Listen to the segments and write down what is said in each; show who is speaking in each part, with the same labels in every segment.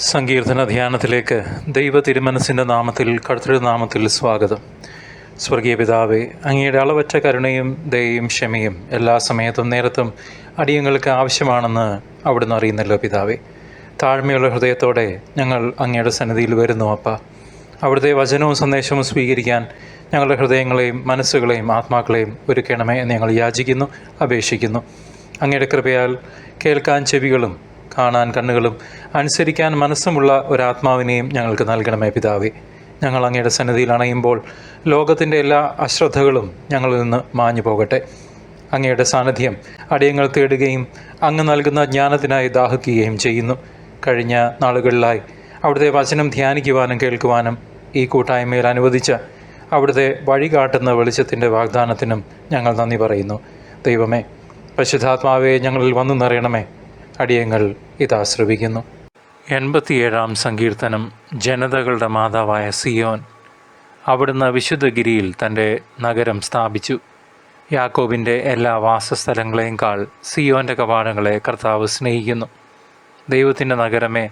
Speaker 1: സങ്കീർത്തന ധ്യാനത്തിലേക്ക് ദൈവ തിരുമനസിന്റെ നാമത്തിൽ കർത്തൃനാമത്തിൽ സ്വാഗതം. സ്വർഗീയ പിതാവെ അങ്ങയുടെ അളവറ്റ കരുണയും ദയയും ക്ഷമയും എല്ലാ സമയത്തും നേരത്തും അടിയങ്ങൾക്ക് ആവശ്യമാണെന്ന് അവിടുന്ന് അറിയുന്നല്ലോ പിതാവെ. താഴ്മയുള്ള ഹൃദയത്തോടെ ഞങ്ങൾ അങ്ങയുടെ സന്നിധിയിൽ വരുന്നു അപ്പ. അവിടുത്തെ വചനവും സന്ദേശവും സ്വീകരിക്കാൻ ഞങ്ങളുടെ ഹൃദയങ്ങളെയും മനസ്സുകളെയും ആത്മാക്കളെയും ഒരുക്കണമേ എന്ന് ഞങ്ങൾ യാചിക്കുന്നു അപേക്ഷിക്കുന്നു. അങ്ങയുടെ കൃപയാൽ കേൾക്കാൻ ചെവികളും കാണാൻ കണ്ണുകളും അനുസരിക്കാൻ മനസ്സുമുള്ള ഒരാത്മാവിനെയും ഞങ്ങൾക്ക് നൽകണമേ പിതാവേ. ഞങ്ങൾ അങ്ങയുടെ സന്നിധിയിൽ അണയുമ്പോൾ ലോകത്തിന്റെ എല്ലാ അശ്രദ്ധകളും ഞങ്ങളിൽ നിന്ന് മാഞ്ഞു പോകട്ടെ. അങ്ങയുടെ സാന്നിധ്യം അടിയങ്ങൾ തേടുകയും അങ്ങ് നൽകുന്ന ജ്ഞാനത്തിനായി ദാഹിക്കുകയും ചെയ്യുന്നു. കഴിഞ്ഞ നാളുകളിലായി അവിടുത്തെ വചനം ധ്യാനിക്കുവാനും കേൾക്കുവാനും ഈ കൂട്ടായ്മയിൽ അനുവദിച്ച അവിടുത്തെ വഴി കാട്ടുന്ന വെളിച്ചത്തിന്റെ വാഗ്ദാനത്തിനും ഞങ്ങൾ നന്ദി പറയുന്നു. ദൈവമേ പരിശുദ്ധാത്മാവെ ഞങ്ങളിൽ വന്നു നിറയണമേ. അടിയങ്ങൾ ഇതാ ശ്രവിക്കുന്നു എൺപത്തിയേഴാം സങ്കീർത്തനം ജനതകളുടെ മാതാവായ സിയോൻ അവിടുന്ന് വിശുദ്ധഗിരിയിൽ തന്റെ നഗരം സ്ഥാപിച്ചു. യാക്കോബിന്റെ എല്ലാ വാസസ്ഥലങ്ങളെയും സിയോന്റെ കവാടങ്ങളെ കർത്താവ് സ്നേഹിക്കുന്നു. ദൈവത്തിന്റെ നഗരമേ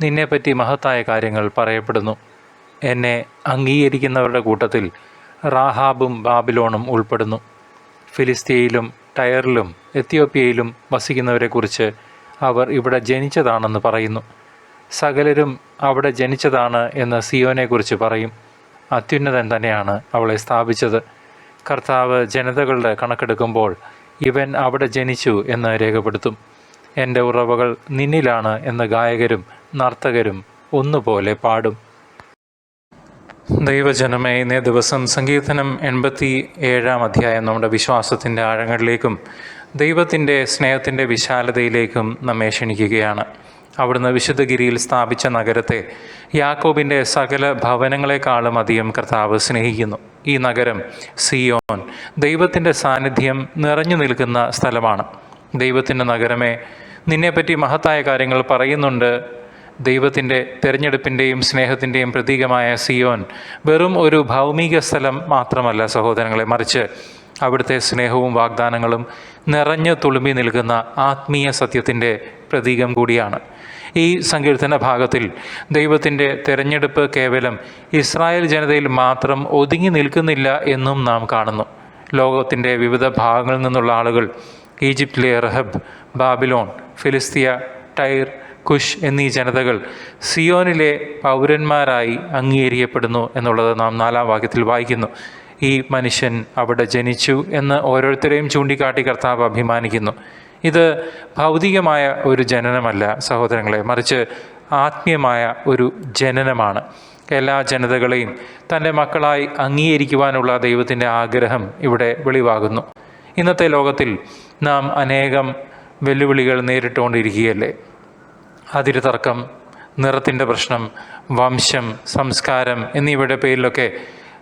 Speaker 1: നിന്നെപ്പറ്റി മഹത്തായ കാര്യങ്ങൾ പറയപ്പെടുന്നു. എന്നെ അംഗീകരിക്കുന്നവരുടെ കൂട്ടത്തിൽ റാഹാബും ബാബിലോണും ഉൾപ്പെടുന്നു. ഫിലിസ്തീനിലും ടയറിലും എത്യോപ്യയിലും വസിക്കുന്നവരെക്കുറിച്ച് അവർ ഇവിടെ ജനിച്ചതാണെന്ന് പറയുന്നു. സകലരും അവിടെ ജനിച്ചതാണ് എന്ന് സിയോനെക്കുറിച്ച് പറയും. അത്യുന്നതൻ തന്നെയാണ് അവളെ സ്ഥാപിച്ചത്. കർത്താവ് ജനതകളുടെ കണക്കെടുക്കുമ്പോൾ ഇവൻ അവിടെ ജനിച്ചു എന്ന് രേഖപ്പെടുത്തും. എന്റെ ഉറവകൾ നിന്നിലാണ് എന്ന് ഗായകരും നർത്തകരും ഒന്നുപോലെ പാടും. ദൈവജനമേ ഇന്നേ ദിവസം സങ്കീർത്തനം എൺപത്തി ഏഴാം അധ്യായം നമ്മുടെ വിശ്വാസത്തിന്റെ ആഴങ്ങളിലേക്കും ദൈവത്തിന്റെ സ്നേഹത്തിന്റെ വിശാലതയിലേക്കും നമ്മെ ക്ഷണിക്കുകയാണ്. അവിടുന്ന് വിശുദ്ധഗിരിയിൽ സ്ഥാപിച്ച നഗരത്തെ യാക്കോബിന്റെ സകല ഭവനങ്ങളെക്കാളും അധികം കർത്താവ് സ്നേഹിക്കുന്നു. ഈ നഗരം സിയോൻ ദൈവത്തിന്റെ സാന്നിധ്യം നിറഞ്ഞു നിൽക്കുന്ന സ്ഥലമാണ്. ദൈവത്തിന്റെ നഗരമേ നിന്നെപ്പറ്റി മഹത്തായ കാര്യങ്ങൾ പറയുന്നുണ്ട്. ദൈവത്തിന്റെ തിരഞ്ഞെടുപ്പിന്റെയും സ്നേഹത്തിന്റെയും പ്രതീകമായ സിയോൻ വെറും ഒരു ഭൗമിക സ്ഥലം മാത്രമല്ല സഹോദരങ്ങളെ മറിച്ച് അവിടുത്തെ സ്നേഹവും വാഗ്ദാനങ്ങളും നിറഞ്ഞു തുളുമ്പി നിൽക്കുന്ന ആത്മീയ സത്യത്തിന്റെ പ്രതീകം കൂടിയാണ്. ഈ സങ്കീർത്തന ഭാഗത്തിൽ ദൈവത്തിന്റെ തിരഞ്ഞെടുപ്പ് കേവലം ഇസ്രായേൽ ജനതയിൽ മാത്രം ഒതുങ്ങി നിൽക്കുന്നില്ല എന്നും നാം കാണുന്നു. ലോകത്തിന്റെ വിവിധ ഭാഗങ്ങളിൽ നിന്നുള്ള ആളുകൾ ഈജിപ്തിലെ Rahab Babylon Philistia Tyre Cush എന്നീ ജനതകൾ സിയോനിലെ പൗരന്മാരായി അംഗീകരിക്കപ്പെടുന്നു എന്നുള്ളത് നാം നാലാം വാക്യത്തിൽ വായിക്കുന്നു. ഈ മനുഷ്യൻ അവിടെ ജനിച്ചു എന്ന് ഓരോരുത്തരെയും ചൂണ്ടിക്കാട്ടി കർത്താവ് അഭിമാനിക്കുന്നു. ഇത് ഭൗതികമായ ഒരു ജനനമല്ല സഹോദരങ്ങളെ. മറിച്ച് ആത്മീയമായ ഒരു ജനനമാണ്. എല്ലാ ജനതകളെയും തന്റെ മക്കളായി അംഗീകരിക്കുവാനുള്ള ദൈവത്തിന്റെ ആഗ്രഹം ഇവിടെ വെളിവാകുന്നു. ഇന്നത്തെ ലോകത്തിൽ നാം അനേകം വെല്ലുവിളികൾ നേരിട്ടുകൊണ്ടിരിക്കുകയല്ലേ? അതിരു തർക്കം നിറത്തിന്റെ പ്രശ്നം വംശം സംസ്കാരം എന്നിവയുടെ പേരിലൊക്കെ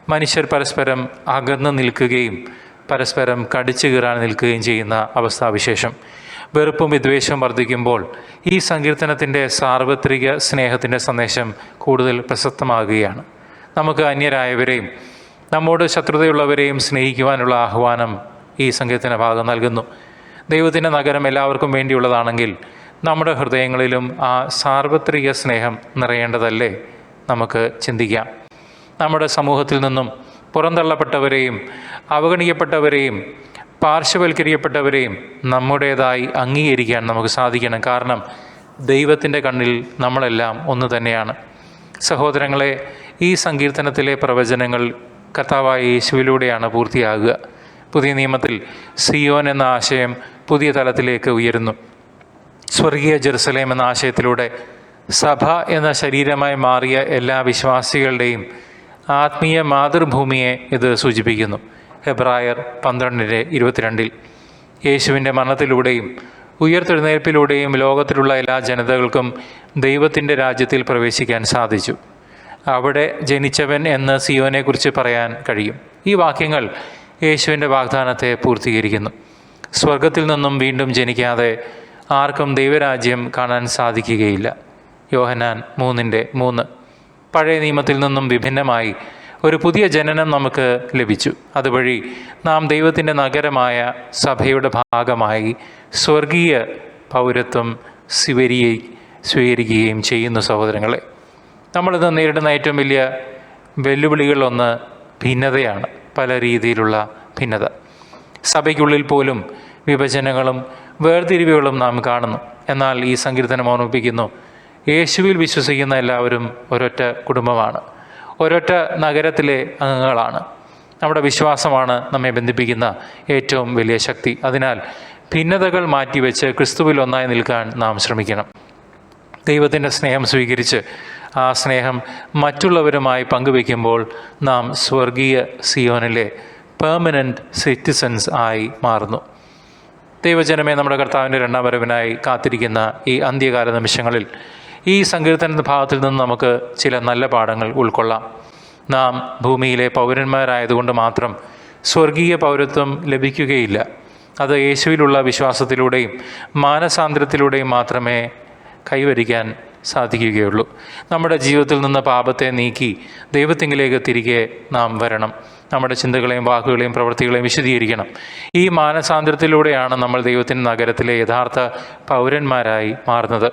Speaker 1: മനുഷ്യർ പരസ്പരം അകന്നു നിൽക്കുകയും പരസ്പരം കടിച്ചു കീറാൻ നിൽക്കുകയും ചെയ്യുന്ന അവസ്ഥാവിശേഷം. വെറുപ്പും വിദ്വേഷവും വർദ്ധിക്കുമ്പോൾ ഈ സങ്കീർത്തനത്തിന്റെ സാർവത്രിക സ്നേഹത്തിന്റെ സന്ദേശം കൂടുതൽ പ്രസക്തമാകുകയാണ്. നമുക്ക് അന്യരായവരെയും നമ്മോട് ശത്രുതയുള്ളവരെയും സ്നേഹിക്കുവാനുള്ള ആഹ്വാനം ഈ സങ്കീർത്തന ഭാഗം നൽകുന്നു. ദൈവത്തിന്റെ നഗരം എല്ലാവർക്കും വേണ്ടിയുള്ളതാണെങ്കിൽ നമ്മുടെ ഹൃദയങ്ങളിലും ആ സാർവത്രിക സ്നേഹം നിറയേണ്ടതല്ലേ? നമുക്ക് ചിന്തിക്കാം. നമ്മുടെ സമൂഹത്തിൽ നിന്നും പുറന്തള്ളപ്പെട്ടവരെയും അവഗണിക്കപ്പെട്ടവരെയും പാർശ്വവൽക്കരിക്കപ്പെട്ടവരെയും നമ്മുടേതായി അംഗീകരിക്കാൻ നമുക്ക് സാധിക്കണം. കാരണം ദൈവത്തിന്റെ കണ്ണിൽ നമ്മളെല്ലാം ഒന്ന് തന്നെയാണ്. സഹോദരങ്ങളെ ഈ സങ്കീർത്തനത്തിലെ പ്രവചനങ്ങൾ കർത്താവായ യേശുവിലൂടെയാണ് പൂർത്തിയാകുക. പുതിയ നിയമത്തിൽ സിയോൻ എന്ന ആശയം പുതിയ തലത്തിലേക്ക് ഉയരുന്നു. സ്വർഗീയ ജെറുസലേം എന്ന ആശയത്തിലൂടെ സഭ എന്ന ശരീരമായി മാറിയ എല്ലാ വിശ്വാസികളുടെയും ആത്മീയ മാതൃഭൂമിയെ ഇത് സൂചിപ്പിക്കുന്നു. ഹെബ്രായർ പന്ത്രണ്ടിന്റെ ഇരുപത്തിരണ്ടിൽ യേശുവിന്റെ മരണത്തിലൂടെയും ഉയർത്തെഴുന്നേൽപ്പിലൂടെയും ലോകത്തിലുള്ള എല്ലാ ജനതകൾക്കും ദൈവത്തിന്റെ രാജ്യത്തിൽ പ്രവേശിക്കാൻ സാധിച്ചു. അവിടെ ജനിച്ചവൻ എന്ന് സിയോനെക്കുറിച്ച് പറയാൻ കഴിയും. ഈ വാക്യങ്ങൾ യേശുവിന്റെ വാഗ്ദാനത്തെ പൂർത്തീകരിക്കുന്നു. സ്വർഗത്തിൽ നിന്നും വീണ്ടും ജനിക്കാതെ ആർക്കും ദൈവരാജ്യം കാണാൻ സാധിക്കുകയില്ല. യോഹനാൻ മൂന്നിന്റെ മൂന്ന്. പഴയ നിയമത്തിൽ നിന്നും വിഭിന്നമായി ഒരു പുതിയ ജനനം നമുക്ക് ലഭിച്ചു. അതുവഴി നാം ദൈവത്തിന്റെ നഗരമായ സഭയുടെ ഭാഗമായി സ്വർഗീയ പൗരത്വം സ്വീകരിയെ സ്വീകരിക്കുകയും ചെയ്യുന്നു സഹോദരങ്ങളെ. നമ്മളിന്ന് നേരിടുന്ന ഏറ്റവും വലിയ വെല്ലുവിളികളൊന്ന് ഭിന്നതയാണ് പല രീതിയിലുള്ള ഭിന്നത. സഭയ്ക്കുള്ളിൽ പോലും വിഭജനങ്ങളും വേർതിരിവുകളും നാം കാണുന്നു. എന്നാൽ ഈ സങ്കീർത്തനം ഓർമ്മിപ്പിക്കുന്നു യേശുവിൽ വിശ്വസിക്കുന്ന എല്ലാവരും ഒരൊറ്റ കുടുംബമാണ്. ഒരൊറ്റ നഗരത്തിലെ അംഗങ്ങളാണ്. നമ്മുടെ വിശ്വാസമാണ് നമ്മെ ബന്ധിപ്പിക്കുന്ന ഏറ്റവും വലിയ ശക്തി. അതിനാൽ ഭിന്നതകൾ മാറ്റിവെച്ച് ക്രിസ്തുവിൽ ഒന്നായി നിൽക്കാൻ നാം ശ്രമിക്കണം. ദൈവത്തിന്റെ സ്നേഹം സ്വീകരിച്ച് ആ സ്നേഹം മറ്റുള്ളവരുമായി പങ്കുവെക്കുമ്പോൾ നാം സ്വർഗീയ സിയോനിലെ പെർമനന്റ് സിറ്റിസൻസ് ആയി മാറുന്നു. ദൈവജനമേ നമ്മുടെ കർത്താവിന്റെ രണ്ടാം വരവിനായി കാത്തിരിക്കുന്ന ഈ അന്ത്യകാല നിമിഷങ്ങളിൽ ഈ സങ്കീർത്തന ഭാഗത്തിൽ നിന്ന് നമുക്ക് ചില നല്ല പാഠങ്ങൾ ഉൾക്കൊള്ളാം. നാം ഭൂമിയിലെ പൗരന്മാരായതുകൊണ്ട് മാത്രം സ്വർഗീയ പൗരത്വം ലഭിക്കുകയില്ല. അത് യേശുവിലുള്ള വിശ്വാസത്തിലൂടെയും മാനസാന്തരത്തിലൂടെയും മാത്രമേ കൈവരിക്കാൻ സാധിക്കുകയുള്ളൂ. നമ്മുടെ ജീവിതത്തിൽ നിന്ന് പാപത്തെ നീക്കി ദൈവത്തിങ്കിലേക്ക് തിരികെ നാം വരണം. നമ്മുടെ ചിന്തകളെയും വാക്കുകളെയും പ്രവൃത്തികളെയും വിശദീകരിക്കണം. ഈ മാനസാന്തരത്തിലൂടെയാണ് നമ്മൾ ദൈവത്തിന്റെ നഗരത്തിലെ യഥാർത്ഥ പൗരന്മാരായി മാറുന്നത്.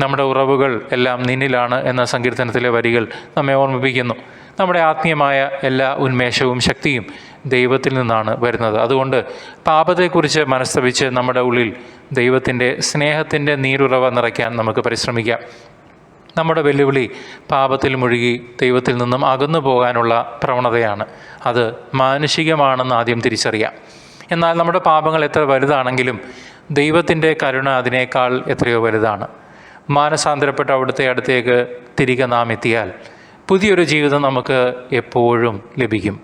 Speaker 1: നമ്മുടെ ഉറവുകൾ എല്ലാം നിന്നിലാണ് എന്ന സങ്കീർത്തനത്തിലെ വരികൾ നമ്മെ ഓർമ്മിപ്പിക്കുന്നു. നമ്മുടെ ആത്മീയമായ എല്ലാ ഉന്മേഷവും ശക്തിയും ദൈവത്തിൽ നിന്നാണ് വരുന്നത്. അതുകൊണ്ട് പാപത്തെക്കുറിച്ച് മനസ്തപിച്ച് നമ്മുടെ ഉള്ളിൽ ദൈവത്തിന്റെ സ്നേഹത്തിന്റെ നീരുറവ നിറയ്ക്കാൻ നമുക്ക് പരിശ്രമിക്കാം. നമ്മുടെ വെല്ലുവിളി പാപത്തിൽ മുഴുകി ദൈവത്തിൽ നിന്നും അകന്നു പോകാനുള്ള പ്രവണതയാണ്. അത് മാനുഷികമാണെന്ന് ആദ്യം തിരിച്ചറിയാം. എന്നാൽ നമ്മുടെ പാപങ്ങൾ എത്ര വലുതാണെങ്കിലും ദൈവത്തിന്റെ കരുണ അതിനേക്കാൾ എത്രയോ വലുതാണ്. മാനസാന്തരപ്പെട്ട അവിടുത്തെ അടുത്തേക്ക് തിരികെ നാം എത്തിയാൽ പുതിയൊരു ജീവിതം നമുക്ക് എപ്പോഴും ലഭിക്കും.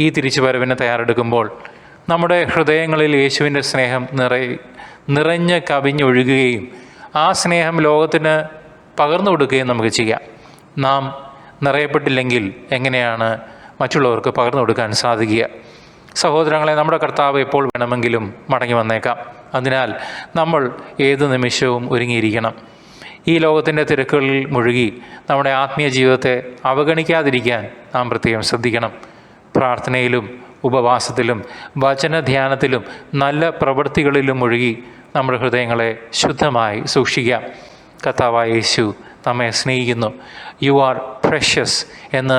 Speaker 1: ഈ തിരിച്ചുവരവിന് തയ്യാറെടുക്കുമ്പോൾ നമ്മുടെ ഹൃദയങ്ങളിൽ യേശുവിന്റെ സ്നേഹം നിറ നിറഞ്ഞ് കവിഞ്ഞൊഴുകുകയും ആ സ്നേഹം ലോകത്തിന് പകർന്നു കൊടുക്കുകയും നമുക്ക് ചെയ്യാം. നാം നിറയപ്പെട്ടില്ലെങ്കിൽ എങ്ങനെയാണ് മറ്റുള്ളവർക്ക് പകർന്നു കൊടുക്കാൻ സാധിക്കുക? സഹോദരങ്ങളെ നമ്മുടെ കർത്താവ് എപ്പോൾ വേണമെങ്കിലും മടങ്ങി വന്നേക്കാം. അതിനാൽ നമ്മൾ ഏത് നിമിഷവും ഒരുങ്ങിയിരിക്കണം. ഈ ലോകത്തിന്റെ തിരക്കുകളിൽ മുഴുകി നമ്മുടെ ആത്മീയ ജീവിതത്തെ അവഗണിക്കാതിരിക്കാൻ നാം പ്രത്യേകം ശ്രദ്ധിക്കണം. പ്രാർത്ഥനയിലും ഉപവാസത്തിലും വചനധ്യാനത്തിലും നല്ല പ്രവൃത്തികളിലും മുഴുകി നമ്മുടെ ഹൃദയങ്ങളെ ശുദ്ധമായി സൂക്ഷിക്കാം. കർത്താവായ യേശു നമ്മെ സ്നേഹിക്കുന്നു. യു ആർ പ്രഷ്യസ് എന്ന്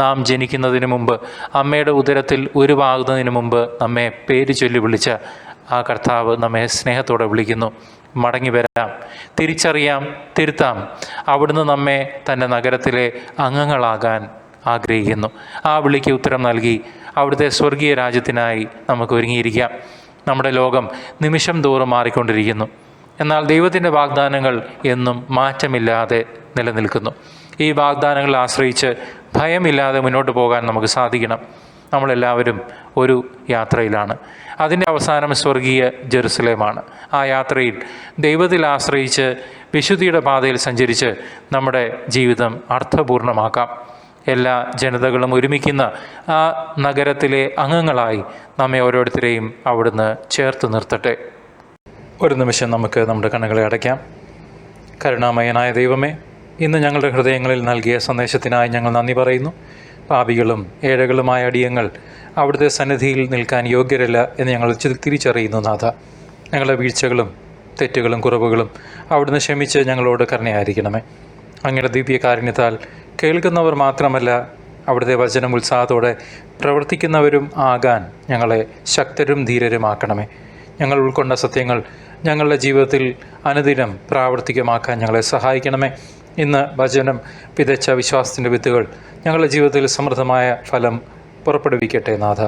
Speaker 1: നാം ജനിക്കുന്നതിന് മുമ്പ് അമ്മയുടെ ഉദരത്തിൽ ഉരുവാകുന്നതിന് മുമ്പ് നമ്മെ പേര് ചൊല്ലി വിളിച്ച ആ കർത്താവ് നമ്മെ സ്നേഹത്തോടെ വിളിക്കുന്നു. മടങ്ങി വരാം. തിരിച്ചറിയാം തിരുത്താം. അവിടുന്ന് നമ്മെ തന്റെ നഗരത്തിലെ അംഗങ്ങളാകാൻ ആഗ്രഹിക്കുന്നു. ആ വിളിക്ക് ഉത്തരം നൽകി അവിടുത്തെ സ്വർഗീയ രാജ്യത്തിനായി നമുക്ക് ഒരുങ്ങിയിരിക്കാം. നമ്മുടെ ലോകം നിമിഷം തോറും മാറിക്കൊണ്ടിരിക്കുന്നു. എന്നാൽ ദൈവത്തിന്റെ വാഗ്ദാനങ്ങൾ എന്നും മാറ്റമില്ലാതെ നിലനിൽക്കുന്നു. ഈ വാഗ്ദാനങ്ങളെ ആശ്രയിച്ച് ഭയമില്ലാതെ മുന്നോട്ട് പോകാൻ നമുക്ക് സാധിക്കണം. നമ്മളെല്ലാവരും ഒരു യാത്രയിലാണ്. അതിന്റെ അവസാനം സ്വർഗീയ ജെറുസലേമാണ്. ആ യാത്രയിൽ ദൈവത്തിൽ ആശ്രയിച്ച് വിശുദ്ധിയുടെ പാതയിൽ സഞ്ചരിച്ച് നമ്മുടെ ജീവിതം അർത്ഥപൂർണമാക്കാം. എല്ലാ ജനതകളും ഒരുമിക്കുന്ന ആ നഗരത്തിലെ അംഗങ്ങളായി നമ്മെ ഓരോരുത്തരെയും അവിടുന്ന് ചേർത്ത് നിർത്തട്ടെ. ഒരു നിമിഷം നമുക്ക് നമ്മുടെ കണ്ണുകളെ അടയ്ക്കാം. കരുണാമയനായ ദൈവമേ ഇന്ന് ഞങ്ങളുടെ ഹൃദയങ്ങളിൽ നൽകിയ സന്ദേശത്തിനായി ഞങ്ങൾ നന്ദി പറയുന്നു. പാപികളും ഏഴകളുമായ അടിയങ്ങൾ അവിടുത്തെ സന്നിധിയിൽ നിൽക്കാൻ യോഗ്യരല്ല എന്ന് ഞങ്ങൾ തിരിച്ചറിയുന്നു നാഥ. ഞങ്ങളുടെ വീഴ്ചകളും തെറ്റുകളും കുറവുകളും അവിടുന്ന് ക്ഷമിച്ച് ഞങ്ങളോട് കരുണയായിരിക്കണമേ. അങ്ങയുടെ ദിവ്യകാരുണ്യത്താൽ കേൾക്കുന്നവർ മാത്രമല്ല അവിടുത്തെ വചനം ഉത്സാഹത്തോടെ പ്രവർത്തിക്കുന്നവരും ആകാൻ ഞങ്ങളെ ശക്തരും ധീരരുമാക്കണമേ. ഞങ്ങൾ ഉൾക്കൊണ്ട സത്യങ്ങൾ ഞങ്ങളുടെ ജീവിതത്തിൽ അനുദിനം പ്രാവർത്തികമാക്കാൻ ഞങ്ങളെ സഹായിക്കണമേ. ഇന്ന് വചനം വിതച്ച വിശ്വാസത്തിന്റെ വിത്തുകൾ ഞങ്ങളുടെ ജീവിതത്തിൽ സമൃദ്ധമായ ഫലം പുറപ്പെടുവിക്കട്ടെ നാഥ.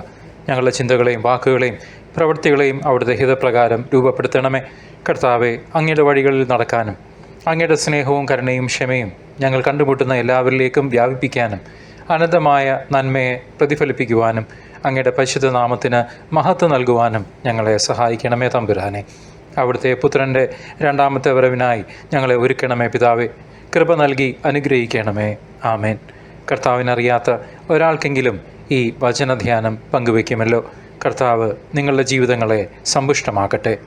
Speaker 1: ഞങ്ങളുടെ ചിന്തകളെയും വാക്കുകളെയും പ്രവൃത്തികളെയും അവിടുത്തെ ഹിതപ്രകാരം രൂപപ്പെടുത്തണമേ. കർത്താവെ അങ്ങയുടെ വഴികളിൽ നടക്കാനും അങ്ങയുടെ സ്നേഹവും കരുണയും ക്ഷമയും ഞങ്ങൾ കണ്ടുമുട്ടുന്ന എല്ലാവരിലേക്കും വ്യാപിപ്പിക്കാനും അനന്തമായ നന്മയെ പ്രതിഫലിപ്പിക്കുവാനും അങ്ങയുടെ പരിശുദ്ധ നാമത്തിന് മഹത്വം നൽകുവാനും ഞങ്ങളെ സഹായിക്കണമേ തമ്പുരാനെ. അവിടുത്തെ പുത്രന്റെ രണ്ടാമത്തെ വരവിനായി ഞങ്ങളെ ഒരുക്കണമേ പിതാവെ. കൃപ നൽകി അനുഗ്രഹിക്കണമേ. ആമേൻ. കർത്താവിനറിയാത്ത ഒരാൾക്കെങ്കിലും ഈ വചനധ്യാനം പങ്കുവയ്ക്കുമല്ലോ. കർത്താവ് നിങ്ങളുടെ ജീവിതങ്ങളെ സമ്പുഷ്ടമാക്കട്ടെ.